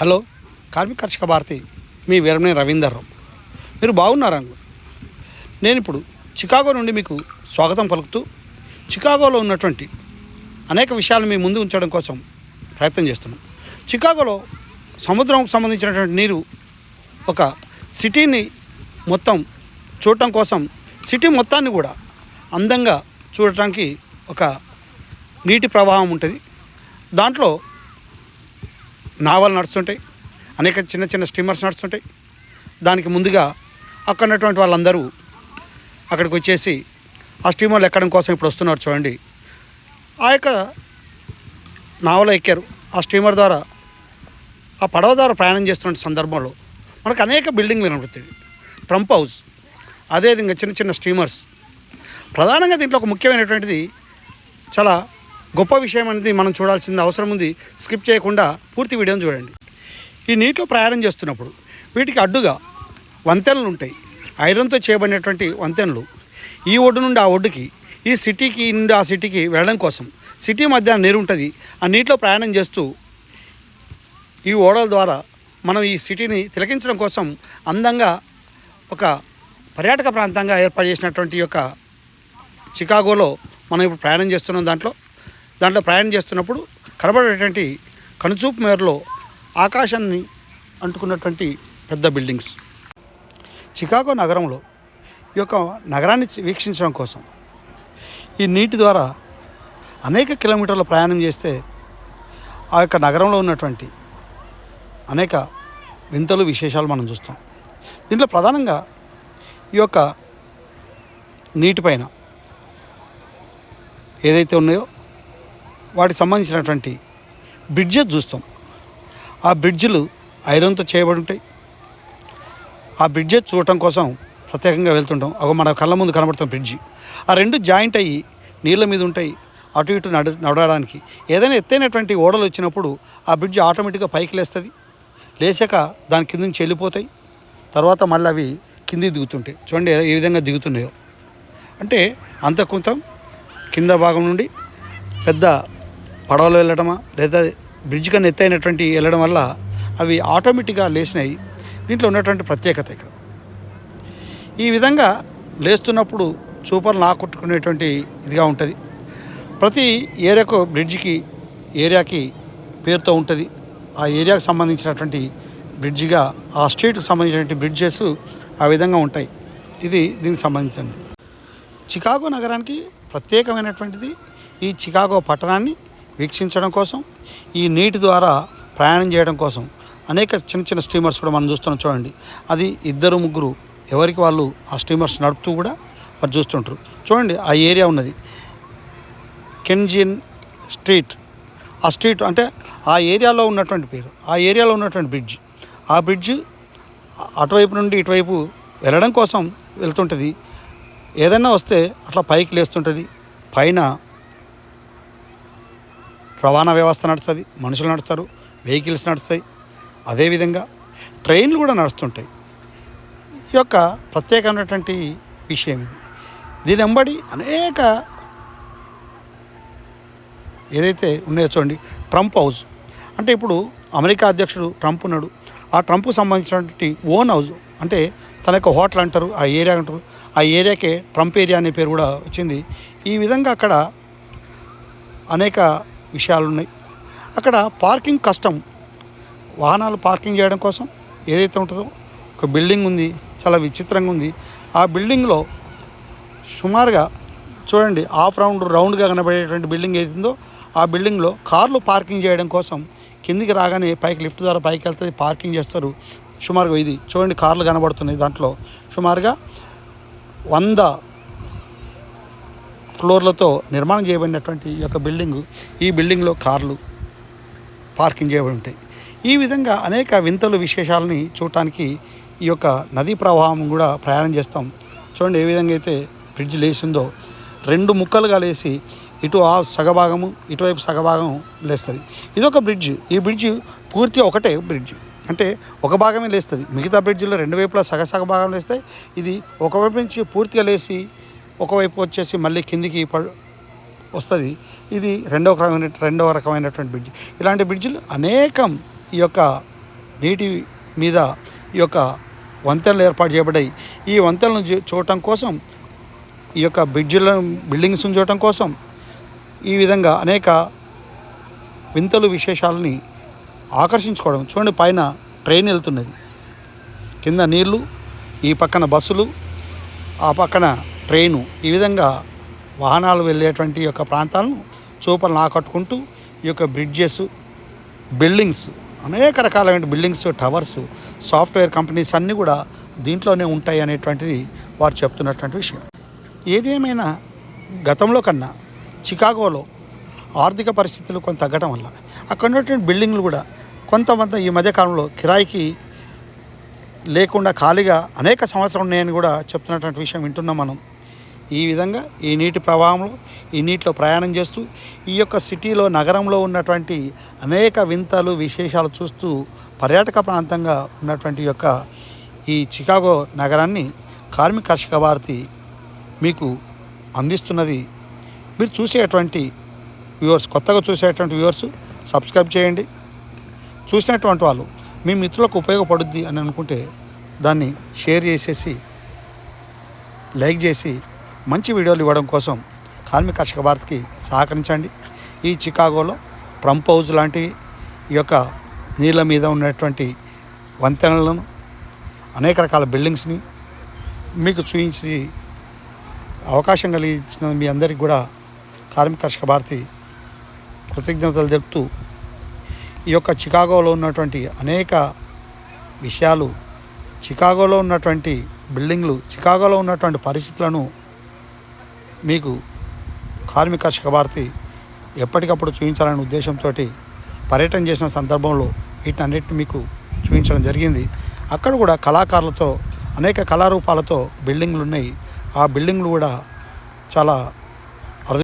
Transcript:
Hello కార్మిక కర్షక భారతి మీ వీరమణి రవీందర్రావు మీరు బాగున్నారా? నేను ఇప్పుడు చికాగో నుండి మీకు స్వాగతం పలుకుతూ చికాగోలో ఉన్నటువంటి అనేక విషయాలు మీ ముందు ఉంచడం కోసం ప్రయత్నం చేస్తున్నాం చికాగోలో సముద్రంకు సంబంధించినటువంటి నీరు ఒక సిటీని మొత్తం చూడటం కోసం సిటీ మొత్తాన్ని కూడా అందంగా చూడటానికి ఒక నీటి ప్రవాహం ఉంటుంది. దాంట్లో నావల్ నడుస్తుంటాయి అనేక చిన్న చిన్న స్టీమర్స్ నడుస్తుంటాయి. దానికి ముందుగా అక్కడ ఉన్నటువంటి వాళ్ళందరూ అక్కడికి వచ్చేసి ఆ స్టీమర్లు ఎక్కడం కోసం ఇప్పుడు వస్తున్నారు చూడండి. ఆ యొక్క నావలో ఎక్కారు. ఆ స్టీమర్ ద్వారా ఆ పడవ ద్వారా ప్రయాణం చేస్తున్న సందర్భంలో మనకు అనేక బిల్డింగ్లు కనబడుతాయి. ట్రంప్ హౌస్ అదేవిధంగా చిన్న చిన్న స్టీమర్స్. ప్రధానంగా దీంట్లో ఒక ముఖ్యమైనటువంటిది చాలా గొప్ప విషయం అనేది మనం చూడాల్సిన అవసరం ఉంది. స్కిప్ చేయకుండా పూర్తి వీడియోని చూడండి. ఈ నీటిలో ప్రయాణం చేస్తున్నప్పుడు వీటికి అడ్డుగా వంతెనలు ఉంటాయి. ఐరన్తో చేయబడినటువంటి వంతెనలు. ఈ ఒడ్డు నుండి ఆ ఒడ్డుకి ఈ సిటీకి నుండి ఆ సిటీకి వెళ్ళడం కోసం సిటీ మధ్య నీరు ఉంటుంది. ఆ నీటిలో ప్రయాణం చేస్తూ ఈ ఓడల ద్వారా మనం ఈ సిటీని తిలకించడం కోసం అందంగా ఒక పర్యాటక ప్రాంతంగా ఏర్పాటు చేసినటువంటి యొక్క చికాగోలో మనం ఇప్పుడు ప్రయాణం చేస్తున్నాం దాంట్లో. దాంట్లో ప్రయాణం చేస్తున్నప్పుడు కనబడేటువంటి కనుచూపు మేరలో ఆకాశాన్ని అంటుకున్నటువంటి పెద్ద బిల్డింగ్స్. చికాగో నగరంలో ఈ యొక్క నగరాన్ని వీక్షించడం కోసం ఈ నీటి ద్వారా అనేక కిలోమీటర్ల ప్రయాణం చేస్తే ఆ యొక్క నగరంలో ఉన్నటువంటి అనేక వింతలు విశేషాలు మనం చూస్తాం. దీంట్లో ప్రధానంగా ఈ యొక్క నీటిపైన ఏదైతే ఉన్నాయో వాటికి సంబంధించినటువంటి బ్రిడ్జెస్ చూస్తాం. ఆ బ్రిడ్జ్లు ఐరన్తో చేయబడి ఉంటాయి ఆ బ్రిడ్జెస్ చూడటం కోసం ప్రత్యేకంగా వెళ్తుంటాం. ఒక మన కళ్ళ ముందు కనబడుతున్న బ్రిడ్జి. ఆ రెండు జాయింట్ అయ్యి నీళ్ళ మీద ఉంటాయి అటు ఇటు నడ నడవడానికి. ఏదైనా ఎత్తైనటువంటి ఓడలు వచ్చినప్పుడు ఆ బ్రిడ్జ్ ఆటోమేటిక్గా పైకి లేస్తుంది. లేచాక దాని కింద నుంచి వెళ్ళిపోతాయి. తర్వాత మళ్ళీ అవి కిందికి దిగుతుంటాయి. చూడండి ఏ విధంగా దిగుతున్నాయో. అంటే అంత కొంత కింద భాగం నుండి పెద్ద పడవలో వెళ్ళడమా? లేదా బ్రిడ్జ్ కన్నా ఎత్తైనటువంటి వెళ్ళడం వల్ల అవి ఆటోమేటిక్గా లేచినాయి దీంట్లో ఉన్నటువంటి ప్రత్యేకత ఇక్కడ. ఈ విధంగా లేస్తున్నప్పుడు చూపర్లు నాకొట్టుకునేటువంటి ఇదిగా ఉంటుంది. ప్రతి ఏరియాకు బ్రిడ్జికి ఏరియాకి పేరుతో ఉంటుంది. ఆ ఏరియాకు సంబంధించినటువంటి బ్రిడ్జిగా ఆ స్ట్రీట్కి సంబంధించినటువంటి బ్రిడ్జెస్ ఆ విధంగా ఉంటాయి. ఇది దీనికి సంబంధించింది చికాగో నగరానికి ప్రత్యేకమైనటువంటిది ఈ చికాగో పట్టణాన్ని వీక్షించడం కోసం ఈ నీటి ద్వారా ప్రయాణం చేయడం కోసం అనేక చిన్న చిన్న స్టీమర్స్ కూడా మనం చూస్తున్నాం చూడండి. అది ఇద్దరు ముగ్గురు ఎవరికి వాళ్ళు ఆ స్టీమర్స్ నడుపుతూ కూడా వారు చూస్తుంటారు. చూడండి ఆ ఏరియా ఉన్నది. కెన్జిన్ స్ట్రీట్. ఆ స్ట్రీట్ అంటే ఆ ఏరియాలో ఉన్నటువంటి పేరు. ఆ ఏరియాలో ఉన్నటువంటి బ్రిడ్జ్. ఆ బ్రిడ్జ్ అటువైపు నుండి ఇటువైపు వెళ్ళడం కోసం వెళ్తుంటుంది. ఏదైనా వస్తే అట్లా పైకి లేస్తుంటుంది. పైన రవాణా వ్యవస్థ నడుస్తుంది మనుషులు నడుస్తారు వెహికల్స్ నడుస్తాయి. అదేవిధంగా ట్రైన్లు కూడా నడుస్తుంటాయి. ఈ యొక్క ప్రత్యేకమైనటువంటి విషయం ఇది. దీని వెంబడి అనేక ఏదైతే ఉన్నాయో చూడండి ట్రంప్ హౌస్. అంటే ఇప్పుడు అమెరికా అధ్యక్షుడు ట్రంప్ ఉన్నాడు. ఆ ట్రంప్కు సంబంధించినటువంటి ఓన్ హౌస్ అంటే తన యొక్క హోటల్ అంటారు ఆ ఏరియా అంటారు ఆ ఏరియాకే ట్రంప్ ఏరియా అనే పేరు కూడా వచ్చింది. ఈ విధంగా అక్కడ అనేక విషయాలు ఉన్నాయి అక్కడ పార్కింగ్ కష్టం. వాహనాలు పార్కింగ్ చేయడం కోసం ఏదైతే ఉంటుందో ఒక బిల్డింగ్ ఉంది చాలా విచిత్రంగా ఉంది. ఆ బిల్డింగ్లో సుమారుగా చూడండి హాఫ్ రౌండ్ రౌండ్గా కనబడేటువంటి బిల్డింగ్ ఏదిందో ఆ బిల్డింగ్లో కార్లు పార్కింగ్ చేయడం కోసం కిందికి రాగానే పైకి లిఫ్ట్ ద్వారా పైకి వెళ్తే పార్కింగ్ చేస్తారు. సుమారుగా ఇది చూడండి కార్లు కనబడుతున్నాయి దాంట్లో. సుమారుగా వంద ఫ్లోర్లతో నిర్మాణం చేయబడినటువంటి ఈ యొక్క బిల్డింగ్ ఈ బిల్డింగ్లో కార్లు పార్కింగ్ చేయబడి ఉంటాయి. ఈ విధంగా అనేక వింతలు విశేషాలని చూడటానికి ఈ యొక్క నదీ ప్రవాహం కూడా ప్రయాణం చేస్తాం. చూడండి ఏ విధంగా అయితే బ్రిడ్జ్ లేచిందో రెండు ముక్కలుగా లేచి ఇటు ఆ సగభాగము ఇటువైపు సగభాగం లేస్తుంది. ఇదొక బ్రిడ్జ్. ఈ బ్రిడ్జ్ పూర్తిగా ఒకటే బ్రిడ్జ్. అంటే ఒక భాగమే లేస్తుంది. మిగతా బ్రిడ్జిలో రెండు వైపులా సగ సగ భాగం లేస్తాయి. ఇది ఒకవైపు నుంచి పూర్తిగా లేచి ఒకవైపు వచ్చేసి మళ్ళీ కిందికి ప వస్తుంది. ఇది రెండవ రకమైన రెండవ రకమైనటువంటి బ్రిడ్జ్. ఇలాంటి బ్రిడ్జిలు అనేకం ఈ యొక్క నీటి మీద ఈ యొక్క వంతెనలు ఏర్పాటు చేయబడ్డాయి. ఈ వంతెనలను చూ- చూడటం కోసం ఈ యొక్క బ్రిడ్జిలను బిల్డింగ్స్ని చూడటం కోసం ఈ విధంగా అనేక వింతలు విశేషాలని ఆకర్షించుకోవడం. చూడండి పైన ట్రైన్ వెళ్తున్నది. కింద నీళ్ళు ఈ పక్కన బస్సులు ఆ పక్కన ట్రైను ఈ విధంగా వాహనాలు వెళ్ళేటువంటి యొక్క ప్రాంతాలను చూపలను ఆకట్టుకుంటూ ఈ యొక్క బ్రిడ్జెస్ బిల్డింగ్స్ అనేక రకాలైన బిల్డింగ్స్ టవర్స్ సాఫ్ట్వేర్ కంపెనీస్ అన్నీ కూడా దీంట్లోనే ఉంటాయి అనేటువంటిది వారు చెప్తున్నటువంటి విషయం. ఏదేమైనా గతంలో కన్నా చికాగోలో ఆర్థిక పరిస్థితులు కొంత తగ్గడం వల్ల అక్కడ ఉన్నటువంటి బిల్డింగ్లు కూడా కొంతమంది ఈ మధ్యకాలంలో కిరాయికి లేకుండా ఖాళీగా అనేక సంవత్సరాలు ఉన్నాయని కూడా చెప్తున్నటువంటి విషయం వింటున్నాం మనం. ఈ విధంగా ఈ నీటి ప్రవాహంలో ఈ నీటిలో ప్రయాణం చేస్తూ ఈ యొక్క సిటీలో నగరంలో ఉన్నటువంటి అనేక వింతలు విశేషాలు చూస్తూ పర్యాటక ప్రాంతంగా ఉన్నటువంటి యొక్క ఈ చికాగో నగరాన్ని కార్మిక కర్షక భారతి మీకు అందిస్తున్నది. మీరు చూసేటువంటి వ్యూవర్స్ కొత్తగా చూసేటువంటి వ్యూవర్స్ సబ్స్క్రైబ్ చేయండి. చూసినటువంటి వాళ్ళు మీ మిత్రులకు ఉపయోగపడుద్ది అని అనుకుంటే దాన్ని షేర్ చేసేసి లైక్ చేసి మంచి వీడియోలు ఇవ్వడం కోసం కార్మిక కర్షక భారత్కి సహకరించండి. ఈ చికాగోలో ట్రంప్ హౌజ్ లాంటి ఈ యొక్క నీళ్ళ మీద ఉన్నటువంటి వంతెనలను అనేక రకాల బిల్డింగ్స్ని మీకు చూపించి అవకాశం కలిగించిన మీ అందరికీ కూడా కార్మిక కర్షక భారతి కృతజ్ఞతలు తెలుపుతూ ఈ యొక్క చికాగోలో ఉన్నటువంటి అనేక విషయాలు చికాగోలో ఉన్నటువంటి బిల్డింగ్లు చికాగోలో ఉన్నటువంటి పరిస్థితులను మీకు కార్మిక కర్షక భారతి ఎప్పటికప్పుడు చూపించాలనే ఉద్దేశంతో పర్యటన చేసిన సందర్భంలో వీటన్నిటిని మీకు చూపించడం జరిగింది. అక్కడ కూడా కళాకారులతో అనేక కళారూపాలతో బిల్డింగ్లు ఉన్నాయి ఆ బిల్డింగ్లు కూడా చాలా